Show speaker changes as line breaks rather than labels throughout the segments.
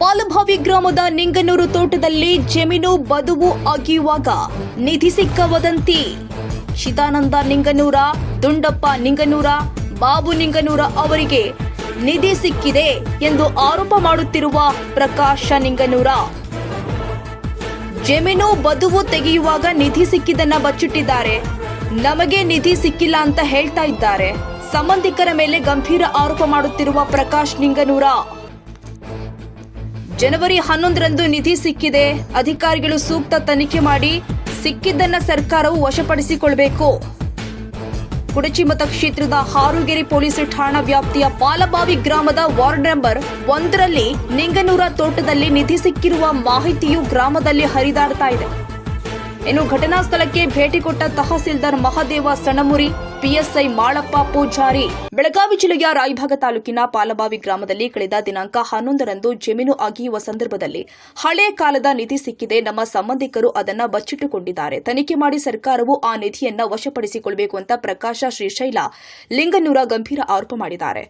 ಪಾಲಭಾವಿ ಗ್ರಾಮದ ನಿಂಗನೂರು ತೋಟದಲ್ಲಿ ಜಮೀನು ಬದುವು ಅಗಿಯುವಾಗ ನಿಧಿ ಸಿಕ್ಕ ವದಂತಿ. ಶಿದಾನಂದ ನಿಂಗನೂರ, ದುಂಡಪ್ಪ ನಿಂಗನೂರ, ಬಾಬು ನಿಂಗನೂರ ಅವರಿಗೆ ನಿಧಿ ಸಿಕ್ಕಿದೆ ಎಂದು ಆರೋಪ ಮಾಡುತ್ತಿರುವ ಪ್ರಕಾಶ ನಿಂಗನೂರ. ಜಮೀನು ಬದುವು ತೆಗೆಯುವಾಗ ನಿಧಿ ಸಿಕ್ಕಿದ್ದನ್ನ ಬಚ್ಚಿಟ್ಟಿದ್ದಾರೆ. ನಮಗೆ ನಿಧಿ ಸಿಕ್ಕಿಲ್ಲ ಅಂತ ಹೇಳ್ತಾ ಇದ್ದಾರೆ. ಸಂಬಂಧಿಕರ ಮೇಲೆ ಗಂಭೀರ ಆರೋಪ ಮಾಡುತ್ತಿರುವ ಪ್ರಕಾಶ್ ನಿಂಗನೂರ. ಜನವರಿ ಹನ್ನೊಂದರಂದು ನಿಧಿ ಸಿಕ್ಕಿದೆ. ಅಧಿಕಾರಿಗಳು ಸೂಕ್ತ ತನಿಖೆ ಮಾಡಿ ಸಿಕ್ಕಿದ್ದನ್ನ ಸರ್ಕಾರವು ವಶಪಡಿಸಿಕೊಳ್ಬೇಕು. ಕುಡಚಿ ಮತಕ್ಷೇತ್ರದ ಹಾರುಗೆರೆ ಪೊಲೀಸ್ ಠಾಣಾ ವ್ಯಾಪ್ತಿಯ ಪಾಲಬಾವಿ ಗ್ರಾಮದ ವಾರ್ಡ್ ನಂಬರ್ ಒಂದರಲ್ಲಿ ನಿಂಗನೂರ ತೋಟದಲ್ಲಿ ನಿಧಿ ಸಿಕ್ಕಿರುವ ಮಾಹಿತಿಯು ಗ್ರಾಮದಲ್ಲಿ ಹರಿದಾಡ್ತಾ ಇದೆ. ಇನ್ನು ಘಟನಾ ಸ್ಥಳಕ್ಕೆ ಭೇಟಿ ಕೊಟ್ಟ ತಹಸೀಲ್ದಾರ್ ಮಹಾದೇವ ಸಣಮುರಿ ಪಿಎಸ್ಐ ಮಾಳಪ್ಪ ಪೂಜಾರಿ. ಬೆಳಗಾವಿ ಜಿಲ್ಲೆಯ ರಾಯಭಾಗ ತಾಲೂಕಿನ ಪಾಲಬಾವಿ ಗ್ರಾಮದಲ್ಲಿ ಕಳೆದ ದಿನಾಂಕ ಹನ್ನೊಂದರಂದು ಜಮೀನು ಅಗಿಯುವ ಸಂದರ್ಭದಲ್ಲಿ ಹಳೆಯ ಕಾಲದ ನಿಧಿ ಸಿಕ್ಕಿದೆ. ನಮ್ಮ ಸಂಬಂಧಿಕರು ಅದನ್ನ ಬಚ್ಚಿಟ್ಟುಕೊಂಡಿದ್ದಾರೆ. ತನಿಖೆ ಮಾಡಿ ಸರ್ಕಾರವು ಆ ನಿಧಿಯನ್ನು ವಶಪಡಿಸಿಕೊಳ್ಳಬೇಕು ಅಂತ ಪ್ರಕಾಶ ಶ್ರೀಶೈಲ ಲಿಂಗನೂರ ಗಂಭೀರ ಆರೋಪ ಮಾಡಿದ್ದಾರೆ.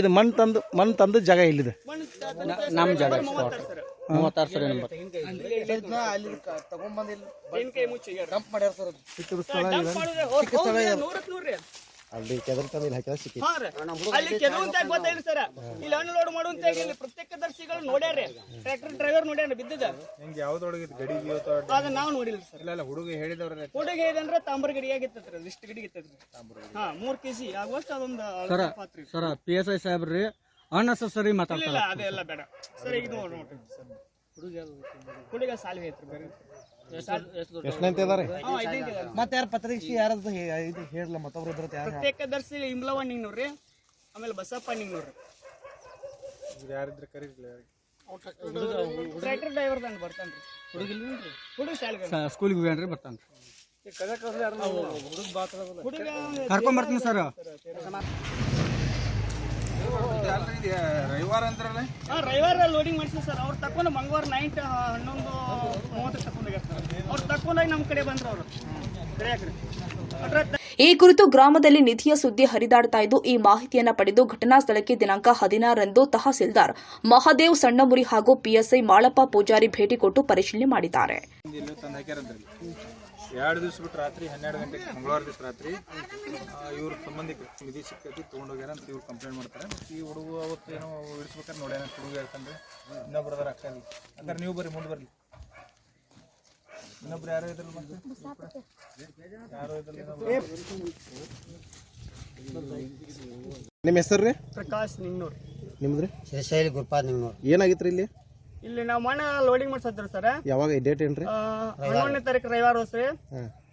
ಇದು ಮಣ್ಣು ತಂದು ಮಣ್ಣು ತಂದು ಜಾಗ ಇಲ್ಲಿದೆ.
ನಮ್ಮ ಜಾಗ
ಮೂವತ್ತಾರು ಸರ್.
ನಂಬರ್.
ಡಂಪ್ ಮಾಡ್ಯಾರ ಸರ್
ಸಿಕ್ಕಿದ ಸ್ಥಳ
ಅಲ್ಲಿ ಕೆದರ್ ತಂದು ಇಲ್ಲಿ ಹಾಕಿದ್ರೆ ಸಿಕ್ಕಿ
ಅಲ್ಲಿ ಕೆಲವೊಂದಾಗ ಗೊತ್ತೈರಿ ಸರ್. ಇಲ್ಲಿ ಅನ್ಲೋಡ್ ಮಾಡುವಂತ ಇಲ್ಲಿ ಪ್ರತ್ಯಕ್ಷದರ್ಶಿಗಳು ನೋಡ್ಯಾರ ಟ್ರ್ಯಾಕ್ಟರ್ ಡ್ರೈವರ್ ನೋಡ್ಯಾರ ಬಿದ್ದದ.
ನಿಮ್ಗೆ ಯಾವ್ದೊಳಗೆ ಗಡಿ ಇವತ್ತು
ಅದ ನಾವು ನೋಡಿಲ್ಲ ಸರ್.
ಇಲ್ಲ ಇಲ್ಲ ಹುಡುಗ ಹೇಳಿದವ್ರ
ಹುಡುಗ ಏನಂದ್ರೆ ತಾಂಬರ್ ಗಡಿ ಆಗಿತ್ತತ್ರ ಲಿಸ್ಟ್ ಗಡಿ ಇತ್ತತ್ರಿ ಹಾ ಮೂರ್ ಕೆಜಿ ಆಗುವಷ್ಟು ಅದೊಂದು ಪಾತ್ರಿ
ಸರ್ ಪಿ ಎಸ್ ಐ ಸಾಹೇಬ್ರಿ
ಇಲ್ಲ
ಮಾತಾಡ್ತಾರ.
ಇಲ್ಲ ಅದೆಲ್ಲ ಬೇಡ. ಸರ್ ಈಗ ನೋಡಿ ನೋಡ್ರಿ. ಸರ್ ಹುಡುಗ ಐತ್ರಿ ಬೇರೆ.
ಎಷ್ಟನಂತ. ಮತ್ತೆ ಯಾರು ಪತ್ರಿಕೆ ಯಾರದ್ದು ಇದು ಹೇಳಲ್ಲ ಮತ್ತೊಬ್ರು ಇದ್ರತ್ತೆ ಯಾರು
ಪ್ರತ್ಯೇಕದರ್ಶಿ ಇಂಬ್ಲವಣ್ಣಿಂಗ್ ನೋಡ್ರಿ ಆಮೇಲೆ ಬಸಪ್ಪ ನಿಂಗ್ ನೋಡ್ರಿ
ಯಾರಿದ್ರೆ ಕರೀರ್ಲಿ
ಟ್ರ್ಯಾಕ್ಟರ್ ಡ್ರೈವರ್ ಬರ್ತಾನ್ರಿ. ಹುಡುಗ
ಸ್ಕೂಲಿಗೆ ಹೋಗ್ಯಾನ್ರಿ ಬರ್ತಾನ
ಹುಡುಗ
ಕರ್ಕೊಂಡ್ ಬರ್ತೀನಿ ಸರ್.
ರವಿವಾರ ಅಂದ್ರಲ್ಲ?
ರವಿವಾರ ಲೋಡಿಂಗ್ ಮಾಡ್ತೀನಿ ಸರ್. ಅವ್ರು ತಕೊಂಡು ಮಂಗಳವಾರ ನೈಟ್ ಹನ್ನೊಂದು ಮೂವತ್ತಕ್ಕೆ ತಕೊಂಡು ಸರ್ ಅವ್ರು ತಕೊಂಡಾಗ ನಮ್ಮ ಕಡೆ ಬಂದ್ರು ಅವರು. ಕರೆಯಾಕ್ರಿ
ಈ ಕುರಿತು ಗ್ರಾಮದಲ್ಲಿ ನಿಧಿಯ ಸುದ್ದಿ ಹರಿದಾಡ್ತಾ ಇದ್ದು ಈ ಮಾಹಿತಿಯನ್ನು ಪಡೆದು ಘಟನಾ ಸ್ಥಳಕ್ಕೆ ದಿನಾಂಕ ಹದಿನಾರರಂದು ತಹಸೀಲ್ದಾರ್ ಮಹಾದೇವ್ ಸಣ್ಣಮುರಿ ಹಾಗೂ ಪಿಎಸ್ಐ ಮಾಳಪ್ಪ ಪೂಜಾರಿ ಭೇಟಿ ಕೊಟ್ಟು ಪರಿಶೀಲನೆ ಮಾಡಿದ್ದಾರೆ.
ಎರಡು ದಿವಸ ಬಿಟ್ಟು ರಾತ್ರಿ ಹನ್ನೆರಡು ಗಂಟೆಗೆ ಮಂಗಳವಾರ ದಿವಸ ರಾತ್ರಿ ಇವ್ರ ಸಂಬಂಧಿಕ ನಿಧಿ ಸಿಕ್ಕೈತಿ ತೊಗೊಂಡೋಗ್ಯಾರ ಅಂತ ಇವ್ರು ಕಂಪ್ಲೇಂಟ್ ಮಾಡ್ತಾರೆ. ಮತ್ತು ಈ ಹುಡುಗ ಅವತ್ತು ಏನೋ ಇಳಿಸ್ಬೇಕಾದ್ರೆ ನೋಡ್ಯಾನ ಹುಡುಗ ಹೇಳ್ತಾನೆ ಇನ್ನೊಬ್ರು ಅದಾರ ಅಕ್ಕ ಅಂದ್ರೆ ನೀವು ಬರ್ರಿ ಮುಂದೆ ಬರ್ರಿ. ಇನ್ನೊಬ್ರು ಯಾರೋ ಇದ್ರಲ್ಲ ಮತ್ತೆ? ಯಾರೋ ಇದ್ರಲ್ಲ
ನಿಮ್ಮ ಹೆಸರು ರೀ
ಪ್ರಕಾಶ್ ನಿಂಗ್ನೂರ್
ನಿಮ್ದು ರೀ
ಶ್ರೀಶೈಲಿ ಗುರುಪಾದ್ ನಿಮ್ನೂರು
ಏನಾಗಿತ್ತು ಇಲ್ಲಿ?
ಇಲ್ಲಿ ನಾವು ಮಣ್ಣ ಲೋಡಿಂಗ್ ಮಾಡ್ಸತ್ತೀವಿ ಸರ್.
ಯಾವಾಗ ಡೇಟ್ ಏನ್ರಿ?
ಹನ್ನೊಂದನೇ ತಾರೀಕು ರವಿವಾರ ಹೋಸ್ರಿ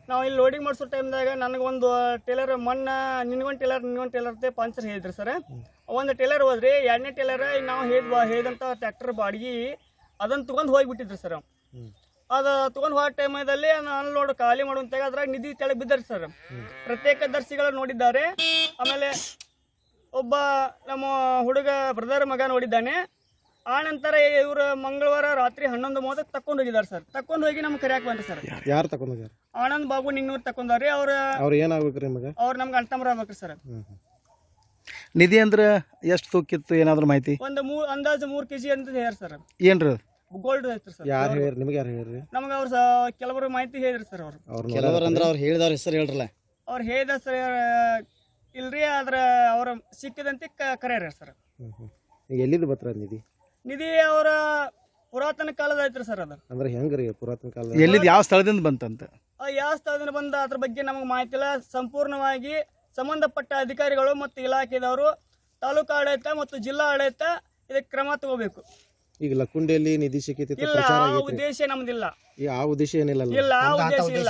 ನಾವು ಇಲ್ಲಿ ಲೋಡಿಂಗ್ ಮಾಡಿಸೋ ಟೈಮ್ದಾಗ ನನಗೊಂದು ಟೇಲರ್ ಮಣ್ಣ ನಿನ್ಗೊಂದು ಟೇಲರ್ ನಿನ್ಗೊಂದು ಟೇಲರ್ ಅಂತ ಪಂಚರ್ ಹೇಳಿದ್ರಿ ಸರ್. ಒಂದು ಟೇಲರ್ ಹೋದ್ರಿ ಎರಡನೇ ಟೇಲರ್ ನಾವು ಹೇಳಿದ್ ಹೇಳಿದಂಥ ಟ್ರ್ಯಾಕ್ಟರ್ ಬಾಡಿಗೆ ಅದನ್ನು ತೊಗೊಂಡು ಹೋಗಿಬಿಟ್ಟಿದ್ರಿ ಸರ್. ಅದು ತೊಗೊಂಡು ಹೋದ ಟೈಮದಲ್ಲಿ ಅನ್ಲೋಡ್ ಖಾಲಿ ಮಾಡುವಂತಾಗ ಅದ್ರಾಗ ನಿಧಿ ತೆಳಗೆ ಬಿದ್ದರಿ ಸರ್. ಪ್ರತ್ಯೇಕ ದರ್ಶಿಗಳು ನೋಡಿದ್ದಾರೆ. ಆಮೇಲೆ ಒಬ್ಬ ನಮ್ಮ ಹುಡುಗ ಬ್ರದರ್ ಮಗ ನೋಡಿದ್ದಾನೆ. ಆ ನಂತರ ಇವರು ಮಂಗಳವಾರ ರಾತ್ರಿ ಹನ್ನೊಂದು ಮೂವತ್ತಕ್ಕೆ ತಕೊಂಡು ಹೋಗಿದ್ದಾರೆ ಸರ್. ತಕೊಂಡು ಹೋಗಿ ನಮ್ಗೆ ಕರಿಯಾಕ್ ಬಂದ್ರಿ ಸರ್.
ಯಾರು ತಗೊಂಡ್ ಹೋಗ್ಯಾರ?
ಆನಂದ್ ಬಾಬು ನಿಂಗ್ನೂರ್ ತಕೊಂಡಾರಿ ಅವ್ರ
ಅವ್ರು ಏನಾಗ್ಬೇಕು ರೀ ಮಗ
ಅವ್ರ ನಮ್ಗೆ ಅಣ್ತಮ್ರ ಆಗ್ಬೇಕ್ರಿ ಸರ್.
ನಿಧಿ ಅಂದ್ರೆ ಎಷ್ಟು ತೂಕಿತ್ತು ಏನಾದ್ರು ಮಾಹಿತಿ?
ಒಂದು ಮೂರ್ ಅಂದಾಜು ಮೂರ್ ಕೆಜಿ ಅಂತ ಹೇಳಿ ಸರ್.
ಏನ್ರಿ
ಗೋಲ್ಡ್ ಐತ್ರಿ ಸರ್.
ಯಾರು ಹೇಳಿ ನಿಮ್ಗೆ ಯಾರು ಹೇಳಿರಿ
ನಮ್ಗೆ ಅವ್ರು ಕೆಲವರು ಮಾಹಿತಿ ಹೇಳಿದ್ರಿ ಸರ್ ಅವ್ರು.
ಅವ್ರು
ಕೆಲವರು ಅಂದ್ರೆ ಅವ್ರು. ಹೇಳಿದವ್ರ ಹೆಸರು ಹೇಳ್ರಲ್ಲ.
ಅವ್ರು ಹೇಳಿದ ಸರ್ ಇಲ್ರಿ ಆದ್ರ ಅವ್ರ ಸಿಕ್ಕಿದಂತೆ ಕರೆಯ್ರಿ ಸರ್.
ಎಲ್ಲಿದ್ದು ಬತ್ರ ನಿಧಿ?
ನಿಧಿ ಅವರ ಪುರಾತನ ಕಾಲದ ಐತ್ರಿ ಸರ್ ಅದು.
ಅಂದ್ರೆ ಹೆಂಗ್ರಿ ಪುರಾತನ ಕಾಲ
ಎಲ್ಲಿದ್ ಯಾವ ಸ್ಥಳದಿಂದ ಬಂತಂತ?
ಆ ಯಾವ ಸ್ಥಳದಿಂದ ಬಂದ ಅದ್ರ ಬಗ್ಗೆ ನಮಗೆ ಮಾಹಿತಿ ಇಲ್ಲ. ಸಂಪೂರ್ಣವಾಗಿ ಸಂಬಂಧಪಟ್ಟ ಅಧಿಕಾರಿಗಳು ಮತ್ತು ಇಲಾಖೆದವರು ತಾಲೂಕು ಆಡಳಿತ ಮತ್ತು ಜಿಲ್ಲಾ ಆಡಳಿತ ಇದಕ್ಕೆ ಕ್ರಮ ತಗೋಬೇಕು.
ಈಗ ಲಕ್ಕುಂಡಿಯಲ್ಲಿ ನಿಧಿ ಸಿಕ್ಕಿತಿ ಅಂತ
ಇಲ್ಲ
ಪ್ರಚಾರ
ಆ
ಆಗೈತ್ರಿ.
ಉದ್ದೇಶ ನಮ್ದಿಲ್ಲ.
ಈ ಆ ಉದ್ದೇಶ ಏನಿಲ್ಲ ಅಲ್ಲ
ಇಲ್ಲ ಆ ಉದ್ದೇಶ ಇಲ್ಲ.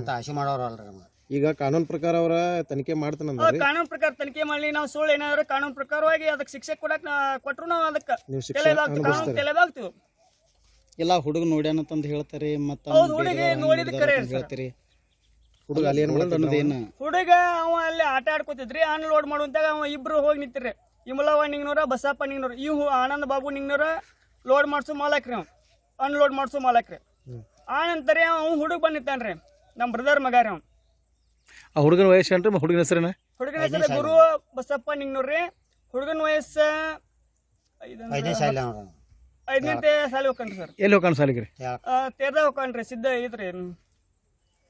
ಅಂತ ಆಶೆ ಮಾಡೋರು ಅಲ್ರಿ
ಈಗ ಕಾನೂನು ಪ್ರಕಾರ ಅವರ ತನಿಖೆ ಮಾಡ್ತಾನಂದ್ರಿ
ಕಾನೂನು ಪ್ರಕಾರ ತನಿಖೆ ಮಾಡಲಿ ನಾವು ಸುಳ್ಳು ಏನಾದ್ರು ಕಾನೂನು ಪ್ರಕಾರವಾಗಿ ಅದಕ್ಕೆ ಶಿಕ್ಷೆ ಕೊಡಕ್ ಕೊಟ್ಟರು ನಾವು ಅದಕ್ಕೆ.
ನೀವು ಶಿಕ್ಷೆ
ಕಾನೂನು ತಲೆಬಾಗ್ತೀವಿ
ಇಲ್ಲ ಹುಡುಗ ನೋಡ್ಯಾನಂತಂದು ಹೇಳ್ತಾರೆ ಮತ್ತ
ಹೌದು ಹುಡುಗಿ ನೋಡಿದ ಕರೆ ಸರ್
ಹೇಳ್ತೀರಿ.
ಹುಡುಗ ಅಲ್ಲಿ ಏನ್ ಮಾಡ್ತಾನೆ
ಏನು?
ಹುಡುಗ ಅವ ಅಲ್ಲಿ ಆಟ ಆಡ್ಕೋತಿದ್ರಿ ಅನ್ಲೋಡ್ ಮಾಡುವಂತಾಗ ಅವ ಇಬ್ರು ಹೋಗಿ ನಿಂತಿರಿ ಇಮಲವ್ವ ನಿಂಗ್ನೂರ ಬಸಪ್ಪ ನಿಂಗ್ನೂರ ಇವು ಆನಂದ್ ಬಾಬು ನಿಂಗ್ನೂರ ಲೋಡ್ ಮಾಡ್ಸೋ ಮಾಲಕ್ರಿ ಅವ್. ಅನ್ಲೋಡ್ ಮಾಡ್ಸೋ ಮಾಲಕ್ರಿ. ಆನಂತರ ನಂತರ ಅವ ಹುಡುಗ ಬಂದಿತ್ತಾನ್ರಿ ನಮ್ಮ ಬ್ರದರ್ ಮಗ ರೀ ಅವ್.
ಆ ಹುಡುಗನ ವಯಸ್ಸು ಏನ್ರಿ ಹುಡುಗನ ಹೆಸರೇನ?
ಹುಡುಗನ ಹೆಸರು ಗುರು ಬಸಪ್ಪ ನಿಂಗ್ನೂರ್ರಿ ಹುಡುಗನ ವಯಸ್ಸು ಐದನೇ ಶಾಲೆ ಐದನೇ ಸಾಲಿ ಹೋಗ್ಕನ್ರಿ ಸರ್.
ಎಲ್ಲಿ ಹೋಗೋಣ ಸಾಲಿಗ್ರಿ
ತೇರ್ದಾಗ ಹೋಗ್ಕನ್ರಿ ಸಿದ್ಧ ಐತ್ರಿ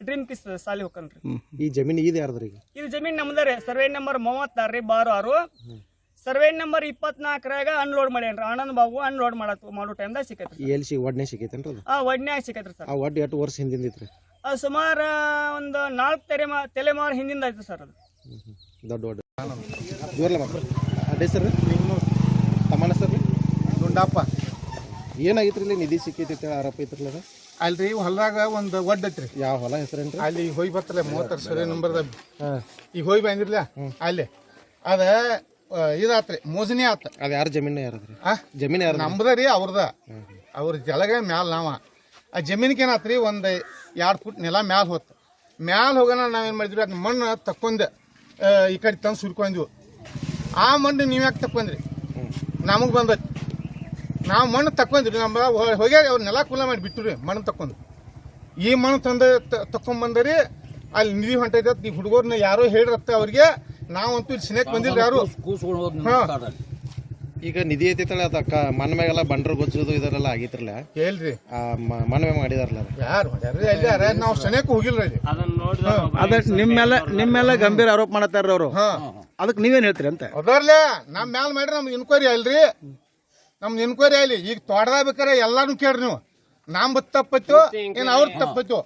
ಡ್ರೀಮ್ ಕಿಸ್ ಸಾಲಿ ಹೋಗ್ಕನ್ರಿ
ಹ್ಞೂ
ಈ ಜಮೀನು ಇದೆ ಯಾರ್ದ್ರಿ ಈಗ?
ಇದು ಜಮೀನ್ ನಮ್ದ ರೀ ಸರ್ವೆ ನಂಬರ್ ಮೂವತ್ತಾರು ರೀ ಬಾರು ಆರು. ಸರ್ವೆ ನಂಬರ್ ಇಪ್ಪತ್ನಾಲ್ಕರಾಗ ಅನ್ಲೋಡ್ ಮಾಡ್ಯಾನ್ರಿ ಆನಂದ್ ಬಾಬು ಅನ್ಲೋಡ್ ಮಾಡತ್ ಮಾಡೋ ಟೈಮ್ದಾಗ ಸಿಕ್ಕೈತ್ರಿ
ಎಲ್ಲಿ ಸಿ ಒಡ್ನೆ ಸಿಕ್ಕೈತೇನ್ರಿ ಅದು?
ಆ ಒಡ್ನ್ಯಾಗ ಸಿಕ್ಕೈತ್ರಿ ಸರ್.
ಆ ಒಡ್ ಎಷ್ಟು ವರ್ಷ ಹಿಂದಿಂದ ಐತ್ರಿ?
ಅದು ಸುಮಾರು ಒಂದು ನಾಲ್ಕು ತೆರೆಮಾ ತಲೆಮಾರು ಹಿಂದಿಂದ ಆಯ್ತು ಸರ್ ಅದು.
ದೊಡ್ಡ ದೊಡ್ಡ. ಜೋರ್ಲ ಮಕ್ಕಳು? ಅಡ್ಡೆ ಸರ್? ತಮ್ಮನ ಸರ್
ದುಂಡಪ್ಪ.
ಏನಾಗಿತ್ರಿ ಇಲ್ಲಿ ನಿಧಿ ಸಿಕ್ಕೈತಿ ಅಂತ ಆರೋಪ ಐತ್ರಲ್ಲ ಅದು?
ಅಲ್ರಿ ಹೊಲದಾಗ ಒಂದು ಒಡ್ ಐತ್ರಿ.
ಯಾವ ಹೊಲ ಹೆಸರೇನ್ರಿ
ಅಲ್ಲಿ ಹೋಗಿ ಬರ್ತಲ್ಲ ಮೂವತ್ತಾರು ಸರಿ ನಂಬರ್ದ ಈಗ ಹೋಗಿ ಬಂದಿರ್ಲ ಅಲ್ಲಿ. ಅದ ಇದಾತ್ರಿ ಮೋಜನೆ ಆತ.
ಅದು ಯಾರು ಜಮೀನು ಯಾರದ್ರಿ
ಆ?
ಜಮೀನು ಯಾರು
ನಮ್ದ ರೀ ಅವ್ರದ. ಅವ್ರ ಜಲಗ ಮ್ಯಾಲ ನಾವ. ಆ ಜಮೀನಿಗೆ ಏನಾತ್ರಿ? ಒಂದು ಎರಡು ಫುಟ್ ನೆಲ ಮ್ಯಾಲ ಹೋತ್. ಮ್ಯಾಲ ಹೋಗೋಣ ನಾವೇನು ಮಾಡಿದ್ವಿ? ಅದನ್ನ ಮಣ್ಣು ತಕ್ಕೊಂಡೆ ಈ ಕಡೆ ತಂದು ಸುರ್ಕೊಂಡ್ವಿ. ಆ ಮಣ್ಣು ನೀವು ಯಾಕೆ ತಕ್ಕೊಂಡ್ರಿ ನಮಗೆ ಬಂದೈತಿ. ನಾವು ಮಣ್ಣು ತಕ್ಕೊಂಡ್ರಿ ನಮ್ಮ ಹೋಗ್ಯಾರ ಅವ್ರು ನೆಲ ಕುಲ ಮಾಡಿ ಬಿಟ್ಟರು ಮಣ್ಣು ತಕ್ಕೊಂಡು ಈ ಮಣ್ಣು ತಂದು ತಕ್ಕೊಂಬಂದ್ರಿ ಅಲ್ಲಿ ನಿಧಿ ಹೊಂಟೈತೆ ಈ ಹುಡುಗರ್ನ ಯಾರೋ ಹೇಳಿರತ್ತೆ ಅವ್ರಿಗೆ. ನಾವಂತೂ ಇಲ್ಲಿ ಸಿನೇಕ್ ಬಂದಿಲ್ಲ ಯಾರು? ಹಾ.
ಈಗ ನಿಧಿ ಐತಿತ್ತಲ್ಲ ಅದಕ್ಕ ಮನ್ ಮ್ಯಾಗೆಲ್ಲ ಬಂಡ್ರ ಗೊಜ್ಜುದು ಇದರೆಲ್ಲ ಆಗಿತ್ರಲ್ಲ
ಹೇಳ್ರಿ.
ಮನ್ ಮ್ಯಾಗ ಮಾಡಿದಾರಲ್ಲ
ಯಾರು ನಾವು ಸನೇಕ್ ಹೋಗಿಲ್ಲ ಅಲ್ಲಿ.
ಅದ ನಿಮ್ಮೆಲ್ಲ ನಿಮ್ಮೆಲ್ಲ ಗಂಭೀರ ಆರೋಪ ಮಾಡತ್ತಾರ ಅವರು.
ಹಾ.
ಅದಕ್ಕೆ ನೀವೇನ್ ಹೇಳ್ತೀರಿ ಅಂತ?
ಅದರ್ಲೆ ನಮ್ಮ ಮ್ಯಾಲ ಮಾಡ್ರಿ ನಮ್ಗೆ ಇನ್ಕ್ವೈರಿ ಅಲ್ರಿ ನಮ್ದು ಇನ್ಕ್ವೈರಿ ಅಲ್ಲಿ ಈಗ ತೋಟದಾಗ ಬೇಕಾರೆ ಎಲ್ಲಾನು ಕೇಳ್ರಿ ನೀವು. ನಮ್ ತಪ್ಪತ್ತು ಏನ್ ಅವ್ರ ತಪ್ಪತ್ತು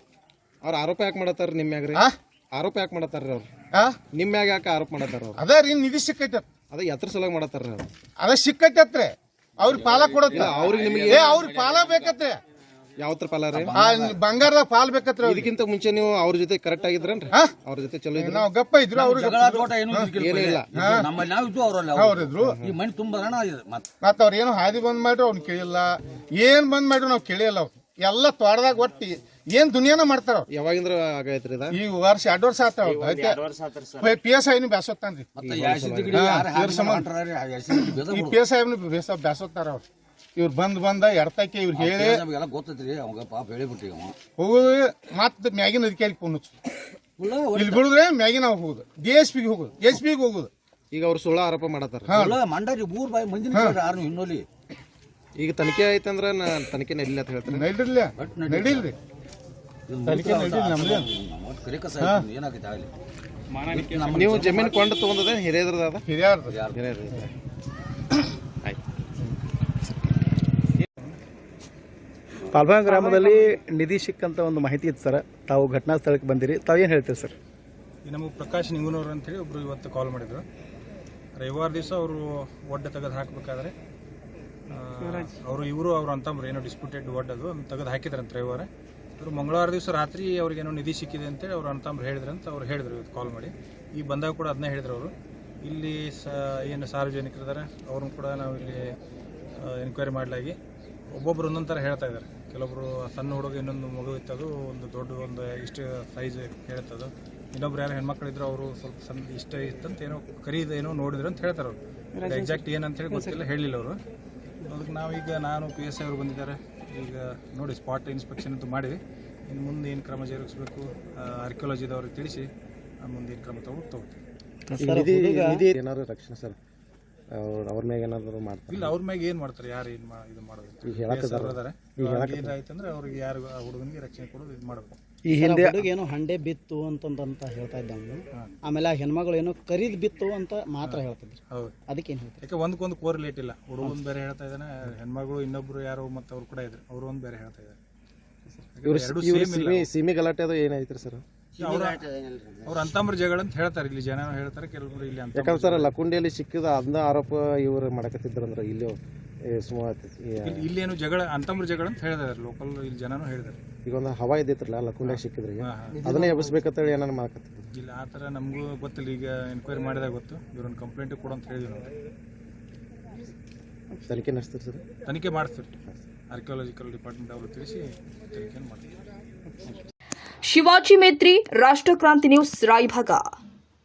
ಅವ್ರ ಆರೋಪ ಯಾಕೆ ಮಾಡತ್ತಾರ ನಿಮ್ಮ ಮ್ಯಾಗ್ರಿ? ಆರೋಪ ಯಾಕೆ ಮಾಡತ್ತಾರ ಅವ್ರು? ನಿಮ್ಮ ಮ್ಯಾಗ ಯಾಕೆ ಆರೋಪ ಮಾಡತ್ತಾರ ಅವ್ರು?
ಅದ ರೀ ನಿಧಿ ಸಿಕ್ಕೈತೆ.
ಅದ ಎತ್ರ ಸಲ ಮಾಡತ್ತಾರ ಅವ್ರು
ಅದ ಸಿಕ್ಕತ್ತೆ ಅವ್ರ ಪಾಲ ಕೊಡತ್ತ
ಅವ್ರಿಗೆ ನಿಮಗೆ
ಏ ಅವ್ರಿಗೆ ಪಾಲ ಬೇಕತ್ರಿ.
ಯಾವತ್ರ ಪಾಲ ರೀ?
ಆ ಬಂಗಾರದಾಗ ಪಾಲ್ ಬೇಕತ್ರಿ
ಇದಕ್ಕಿಂತ ಮುಂಚೆ ನೀವು ಅವ್ರ ಜೊತೆ ಕರೆಕ್ಟ್ ಆಗಿದ್ರನ್ರಿ? ಅವ್ರ ಜೊತೆ ಚಲೋ ಇದ್ರು?
ನಾವು ಗಪ್ಪ ಇದ್ರು ಅವ್ರಿಗೆ
ಏನು ಇಲ್ಲ.
ನಮ್ಮಲ್ಲಿ ನಾವು ಇದ್ದು ಅವರಲ್ಲ
ಅವ್ರಿದ್ರು
ಈ ಮಣ್ಣು ತುಂಬ ಮತ್ತೆ.
ಅವ್ರು ಅವ್ರ ಏನು ಹಾದಿ ಬಂದ್ ಮಾಡ್ರು ಅವ್ನು ಕೇಳಿಲ್ಲ. ಏನ್ ಬಂದ್ ಮಾಡ್ರು ನಾವು ಕೇಳಿಲ್ಲ ಅವ್ರು. ಎಲ್ಲ ತೋಟದಾಗ ಒಟ್ಟಿ ಏನ್ ದುನಿಯಾನ ಮಾಡ್ತಾರ ಅವ್ರು?
ಯಾವಾಗಿಂದ್ರ ಆಗೈತ್ರಿ ಇದ?
ಈ ವರ್ಷ ಎರಡು ವರ್ಷ ಆತ ಪಿ ಎಸ್ ಐನು ಬ್ಯಾಸೋತ್ತಾನ್ರಿ ಈ. ಪಿ ಎಸ್ ಐನು ಬೇಸ ಬ್ಯಾಸೋತ್ತಾರ ಅವ್ರು. ಇವ್ರು ಬಂದ್ ಬಂದ ಎಡ್ತಕ್ಕೆ ಇವ್ರು ಹೇಳಿ
ನಮಗೆಲ್ಲ ಗೊತ್ತೈತ್ರಿ ಅವಾಗ ಪಾಪ ಹೇಳಿಬಿಟ್ಟಿ ಅವ.
ಹೋಗುದು ಮತ್ತ ಮ್ಯಾಗಿನ ಅಧಿಕಾರಿ ಫೋನ್ ಹಚ್ಚು.
ಫುಲ್ಲ
ಇಲ್ಲಿ ಬಿಡುದ್ರೆ ಮ್ಯಾಗಿನ ನಾವು ಹೋಗುದು. ಡಿ ಎಸ್ ಪಿಗೆ ಹೋಗುದು. ಎಸ್ ಪಿಗೆ ಹೋಗುದು.
ಈಗ ಅವ್ರು ಸುಳ್ಳ ಆರೋಪ ಮಾಡತ್ತಾರ.
ಮಂಡಾರಿ ಊರ್ ಬಾಯಿ ಮಂದಿನ ಯಾರು ಇನ್ನೊಲಿ.
ಈಗ ತನಿಖೆ ಐತಂದ್ರ ನಾ ತನಿಖೆ ನಡಿಲ್ಲ ಅಂತ ಹೇಳ್ತಾರೆ?
ನಡಿರ್ಲಿ ನಡೀಲ್ರಿ
ನೀವು ಜಮೀನು ಕೊಂಡು ತಗೊಂಡದ ಹಿರಿಯದ್ರದ ಅದ
ಹಿರಿಯರ್ದು
ಹಿರಿಯರ್ ಆಯ್ತು.
ಪಾಲ್ಬಾಂಗ್ ಗ್ರಾಮದಲ್ಲಿ ನಿಧಿ ಸಿಕ್ಕಂತ ಒಂದು ಮಾಹಿತಿ ಇತ್ತು ಸರ್. ತಾವು ಘಟನಾ ಸ್ಥಳಕ್ಕೆ ಬಂದಿರಿ. ತಾವು ಏನು ಹೇಳ್ತೀರಿ ಸರ್?
ನಮಗೆ ಪ್ರಕಾಶ್ ನಿಂಗುನವ್ರು ಅಂತೇಳಿ ಒಬ್ಬರು ಇವತ್ತು ಕಾಲ್ ಮಾಡಿದ್ರು. ರವಿವಾರ ದಿವಸ ಅವರು ಒಡ್ಡ ತೆಗೆದು ಹಾಕಬೇಕಾದ್ರೆ ಅವರು ಇವರು ಅವ್ರ ಅಂತಂಬ್ರು ಏನೋ ಡಿಸ್ಪ್ಯೂಟೆಡ್ ಒಡ್ಡದು ಅದು ತೆಗೆದು ಹಾಕಿದ್ರಂತ ರವಿವಾರ. ಇವರು ಮಂಗಳವಾರ ದಿವಸ ರಾತ್ರಿ ಅವ್ರಿಗೇನೋ ನಿಧಿ ಸಿಕ್ಕಿದೆ ಅಂತೇಳಿ ಅವ್ರು ಹೇಳಿದ್ರು ಅಂತ ಅವ್ರು ಹೇಳಿದ್ರು ಇವತ್ತು ಕಾಲ್ ಮಾಡಿ. ಈ ಬಂದಾಗ ಕೂಡ ಅದನ್ನೇ ಹೇಳಿದ್ರು ಅವರು. ಇಲ್ಲಿ ಸ ಏನು ಸಾರ್ವಜನಿಕರಿದ್ದಾರೆ ಅವ್ರನ್ನ ಕೂಡ ನಾವು ಇಲ್ಲಿ ಎನ್ಕ್ವೈರಿ ಮಾಡಲಾಗಿ ಒಬ್ಬೊಬ್ರು ಒಂದೊಂದು ಥರ ಹೇಳ್ತಾ ಇದ್ದಾರೆ. ಕೆಲವೊಬ್ಬರು ಸಣ್ಣ ಹುಡುಗ ಇನ್ನೊಂದು ಮಗು ಇತ್ತದು ಒಂದು ದೊಡ್ಡ ಒಂದು ಇಷ್ಟು ಸೈಜ್ ಹೇಳ್ತದು ಇನ್ನೊಬ್ರು ಯಾರು ಹೆಣ್ಮಕ್ಳಿದ್ರು ಅವರು ಸ್ವಲ್ಪ ಸಣ್ಣ ಇಷ್ಟ ಇತ್ತಂತ ಏನೋ ಕರೀದು ಏನೋ ನೋಡಿದ್ರು ಅಂತ ಹೇಳ್ತಾರೆ ಅವರು. ಎಕ್ಸಾಕ್ಟ್ ಏನಂತ ಹೇಳಿ ಗೊತ್ತಿಲ್ಲ ಹೇಳಿಲ್ಲ ಅವರು. ಅದಕ್ಕೆ ನಾವೀಗ ನಾನು ಪಿ ಎಸ್ ಐ ಅವರು ಬಂದಿದ್ದಾರೆ. ಈಗ ನೋಡಿ ಸ್ಪಾಟ್ ಇನ್ಸ್ಪೆಕ್ಷನ್ ಅಂತೂ ಮಾಡಿವಿ ಇನ್ನು ಮುಂದೆ ಏನು ಕ್ರಮ ಜರುಗಿಸಬೇಕು ಆರ್ಕಿಯಾಲಜಿದವ್ರಿಗೆ ತಿಳಿಸಿ ಆ ಮುಂದೆ ಏನು ಕ್ರಮ ತಗೊಂಡು ತಗೋತೀವಿ.
ಏನಾದ್ರು ರಕ್ಷಣೆ ಸರ್? ಅವ್ರ ಅವ್ರ ಮ್ಯಾಗ ಏನಾದ್ರು ಮಾಡ್ತಾರೆ?
ಇಲ್ಲ ಅವ್ರ ಮ್ಯಾಗ ಏನು ಮಾಡ್ತಾರೆ ಯಾರು ಏನು ಮಾ ಇದು ಮಾಡೋದು?
ಈಗ ಹೇಳಕತ್ತಾರ
ಏನಾಯ್ತು ಅಂದ್ರೆ ಅವ್ರಿಗೆ ಯಾರು ಆ ಹುಡುಗನಿಗೆ ರಕ್ಷಣೆ ಕೊಡೋದು ಇದು ಮಾಡಬೇಕು.
ಈ ಹಿಂದೆ
ಏನೋ ಹಂಡೆ ಬಿತ್ತು ಅಂತಂದಂತ ಹೇಳ್ತಾ ಇದ್ದಂಗೆ ಆಮೇಲೆ ಆ ಹೆಣ್ಮಗಳು ಏನೋ ಕರಿದ್ ಬಿತ್ತು ಅಂತ ಮಾತ್ರ ಹೇಳ್ತಿದ್ರು.
ಹೌದು.
ಅದಕ್ಕೆ ಏನು ಹೇಳ್ತಾರೆ?
ಯಾಕೆ ಒಂದಕ್ಕೊಂದು ಕೋರಿಲೇಟ್ ಇಲ್ಲ. ಹುಡುಗನ್ ಬೇರೆ ಹೇಳ್ತಾ ಇದ್ದಾನೆ ಹೆಣ್ಮಗಳು ಇನ್ನೊಬ್ರು ಯಾರೋ ಮತ್ತೆ ಅವ್ರು ಕೂಡ ಇದ್ರು. ಅವರು ಒಂದು ಬೇರೆ ಹೇಳ್ತಾ ಇದ್ದಾರೆ. ಸೀಮೆ
ಗಲಾಟೆ ಅದು ಏನಾಯ್ತು ಸರ್?
ಅವ್ರ ಅವ್ರ ಅಂತಂಬ್ರ ಜಗಳ ಅಂತ ಹೇಳ್ತಾರೆ. ಇಲ್ಲಿ ಜನ ಹೇಳ್ತಾರೆ ಕೆಲವರು ಇಲ್ಲಿ ಅಂತ
ಯಾಕಂದ್ರೆ ಸರ್ ಲಕುಂಡಿಯಲ್ಲಿ ಸಿಕ್ಕಿದ ಅಂದ ಆರೋಪ ಇವರು ಮಾಡಕತ್ತಿದ್ರು ಅಂದ್ರೆ ಇಲ್ಲಿ ಸುಮಾರು
ಇಲ್ಲಿ ಇಲ್ಲೇನು ಜಗಳ ಅಂತಂಬ್ರ ಜಗಳ ಅಂತ ಹೇಳಿದಾರೆ ಲೋಕಲ್ ಇಲ್ಲಿ ಜನನು ಹೇಳಿದಾರೆ.
ಈಗ ಒಂದು ಹವಾ ಇದ್ದಿತ್ತಲ್ಲ ಅಲ್ಲ ಸಿಕ್ಕಿದ್ರಿ.
ಹಾ, ಹಾ.
ಅದನ್ನ ಎಬ್ಬಿಸ್ಬೇಕಂತೇಳಿ ಏನಾರು ಮಾಡಕತ್ತಿದ್ರು
ಇಲ್ಲ ಆ ಥರ ನಮಗೂ ಗೊತ್ತಿಲ್ಲ ಈಗ ಎನ್ಕ್ವೈರಿ ಮಾಡಿದಾಗ ಗೊತ್ತು. ಇವ್ರನ್ನ ಕಂಪ್ಲೇಂಟ್ ಕೊಡು ಅಂತ ಹೇಳಿದ್ವಿ ನಾವು
ತನಿಖೆ ನಡೆಸ್ತೀರಿ ಸರ್?
ತನಿಖೆ ಮಾಡಿಸ್ತೀವಿ. ಆರ್ಕಿಯಾಲಜಿಕಲ್ ಡಿಪಾರ್ಟ್ಮೆಂಟ್ ಅವರು ತಿಳಿಸಿ ತನಿಖೆಯನ್ನು ಮಾಡ್ತೀವಿ.
ಶಿವಾಜಿ ಮೇತ್ರಿ ರಾಷ್ಟ್ರಕ್ರಾಂತಿ ನ್ಯೂಸ್ ರಾಯಭಾಗ.